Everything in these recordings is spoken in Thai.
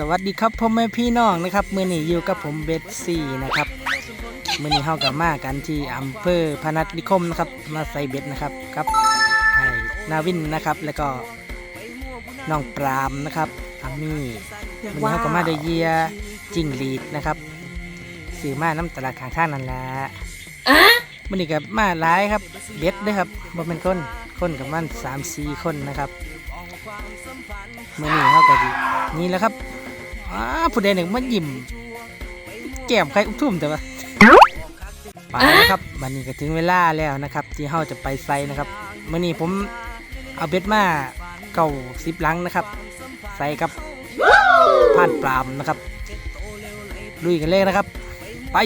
สวัสดีครับพ่อแม่พี่น้องนะครับมือนี้อยู่กับผมเบสซี่นะครับมือนี้เฮากับมากันที่อำเภอพนัสนิคมนะครับมาใส่เบ็ดนะครับกับไอ้นาวินนะครับ แล้วก็น้องปรามนะครับอามี่มือนี้เฮากับมาโดยเยียจิงหรีดนะครับสื่อมาน้ำตลาดข้างทางนั่นแหละมือนี้กับมาหลายครับเบ็ดเด้วยครับบ่เป็นคนคนกับมันสามสี่คนนะครับมือนี้เฮากับนี่แหละครับ อ้าผู้ใดหนึ่งมันยิ้มแก้มใครอุ้มทุ่มแต่ว่าไปนะครับวันนี้ก็ถึงเวลาแล้วนะครับ ที่เฮาจะไปไซนะครับมื่อนี้ผมเอาเบ็ดมาเก่าสิบลังนะครับ ใส่กับผ่านปรามนะครับลุยกันเลยนะครับ ไป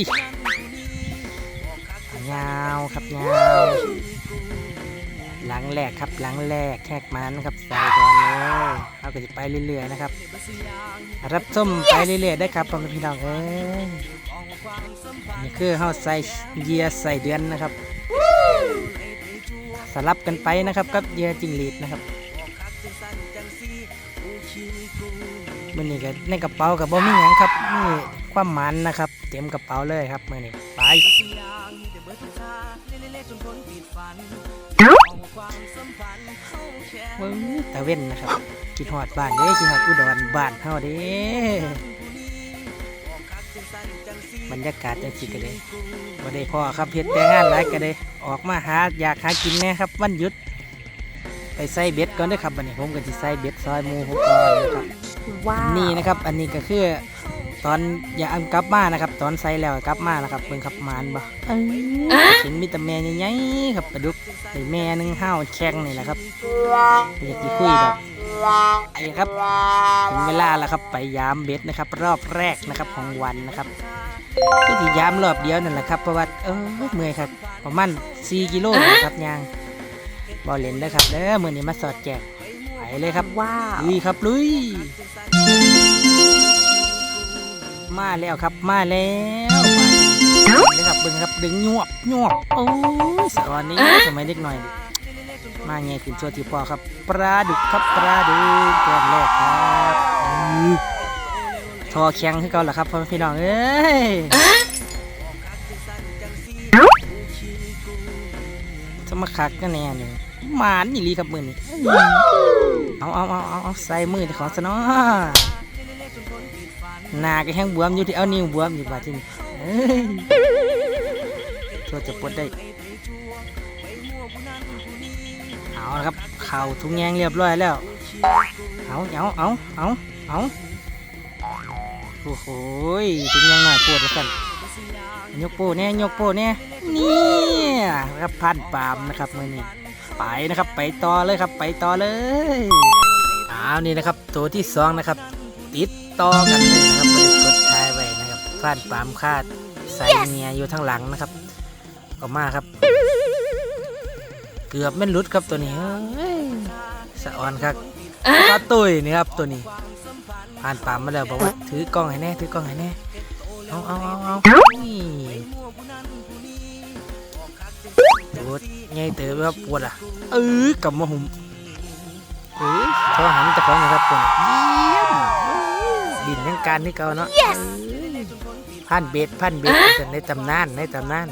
ยาวครับยาว หลังแรกครับหลังแรกแขกมันนะครับใส่ก่อนเลยเอาก็จะไปเรื่อยๆนะครับ รับส้มไปเรื่อยๆได้ครับพ่อแม่พี่น้องเอ้ยนี่คือเฮาใส่เยียใส่เดือนนะครับสลับกันไปนะครับกับเยียจิงหรีดนะครับมื่อนี้ก็ในกระเป๋ากับบ่มีหยังครับนี่ความหมันนะครับ เต็มกระเป๋าเลยครับมื่อนี้ไป เว้ยตะเว้นนะครับคิดฮอดบ้านเด้คิดฮอดอุดรบ้านเฮาเด้บรรยากาศจังสิก็เลยบ่ได้พ่อครับเฮ็ดแต่งานหลายก็เลยออกมาหาอยากหากินแน่ครับวันหยุด ไปใส่เบ็ดก่อนเด้อครับบัดนี้ผมก็สิใส่เบ็ดซอยหมูผมก่อนนะครับว้าวนี่นะครับ อันนี้ก็คือ ตอนอย่าเอากลับมานะครับ ตอนใส่แล้วกลับมานะครับเบิ่งครับหมานบ่เออเห็นมีแต่แม่ใหญ่ๆครับปลาดุกไอ้แม่หนึงห้าวแข็งนี่แหละครับอยากจะคุยดอกไอ้ครับถึงเวลาแล้วครับไปยามเบ็ดนะครับ รอบแรกนะครับของวันนะครับก็ที่ยามรอบเดียวนั่นแหละครับเพราะว่าเออเมื่อยครับประมาณ4กิโลนะครับยางบอลเลนได้อครับเด้อมือนี้มาสอดแจกไปเลยครับว้าวลุยครับลุย มาแล้วครับมาแล้วมาเลยครับเบิ่งครับดึงยวบยวบโอ้ยสอนนี้สมัยเด็กหน่อย มาไงขึ้นชัวที่พอครับปลาดุกครับปลาดุกแก้มแรกครับอื้อทอแข็งให้เขาแหละครับพ่อแม่พี่น้องเอ้ยจะมาคักกันแน่เนี่ยหมานนี่ลีครับมือนี่เอาเอาเอาเอาเอาใส่มือที่ของซะเนาะ หนาก็แห้งบวมอยู่ที่เอานิ้วบวมอยู่บาดที่นี่เอ้ยชัวจะปวดได้เอาละครับเข่าทุงแยงเรียบร้อยแล้วเอาเอาเอาเอาเอาโอ้โหทุงแยงหน่อยปวดแล้วกันยกโป้เนี่ยยกโป้เนี่ยเนี่ยครับพันปามนะครับมือนี้ไปนะครับไปต่อเลยครับไปต่อเลยเอานี่นะครับตัวที่สองนะครับ ติดต่อกันเลยนะครับบริกดทายไว้นะครับพันปามคาดใส่เมียอยู่ทางหลังนะครับก็มาครับ เกือบแม่นลุดครับตัวนี้เฮ้ยสะออนครับปลาตุยนี่ครับตัวนี้ ผ่านปามมาแล้วบอกว่าถือกล้องให้แน่ถือกล้องให้แน่เอาเอาเอาเอาปวดไงเต๋อครับปวดอะเออกำมาหุ่มเออเขาหันตะของนะครับตัวนี้ เยี่ยมบินยังการที่เก่าเนาะ yes พันเบ็ดพันเบ็ดในตำนานในตำนาน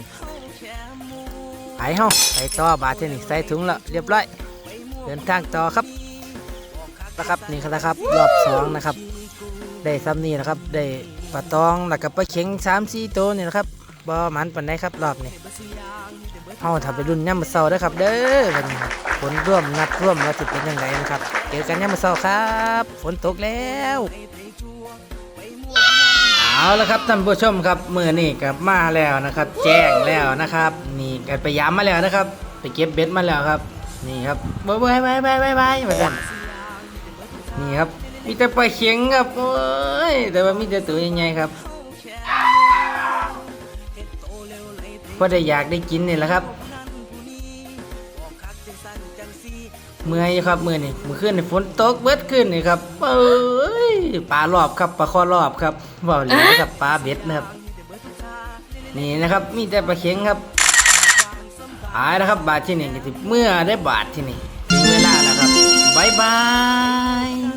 ไปเฮาไปต่อบาทเทนี่ใส่ถุงแล้วเรียบร้อย เดินทางต่อครับนะครับนี่ครับนะครับรอบสองนะครับ ได้ซ้ำนี่นะครับ ได้ปลาตองแล้วก็ปลาเข็งสามสี่ตัวนี่นะครับ บ่มันปันได้ครับรอบนี้เฮาทำไปรุ่นย่ำมาเศร้าเด้อครับ เด้อวันนี้ฝนร่วมนัดร่วมว่าจะเป็นยังไงนะครับเจอกันย่ำมาเศร้าครับ ฝนตกแล้วเอาละครับท่านผู้ชมครับมือนี่กับมาแล้วนะครับ แจ้งแล้วนะครับ นี่กันไปย้ำมาแล้วนะครับ ไปเก็บเบ็ดมาแล้วครับ นี่ครับบายบายบายบายบายบายมากันนี่ครับมีแต่ปลาเข็งครับโอ้ยแต่ว่ามีแต่ตัวใหญ่ๆครับ พอได้อยากได้กินนี่แหละครับ เมื่อยครับมือนี่มือขึ้นนี่ฝนตกเบิดขึ้นนี่ครับเอ้ยปลารอบครับปลาคอรอบครับบ่าวเหลือกับปลาเบ็ดนะครับ นี่นะครับมีแต่ปลาเข็งครับหายแล้วครับ บาทที่นี่เมื่อได้บาทที่นี่ถึงเวลาแล้วครับบายบาย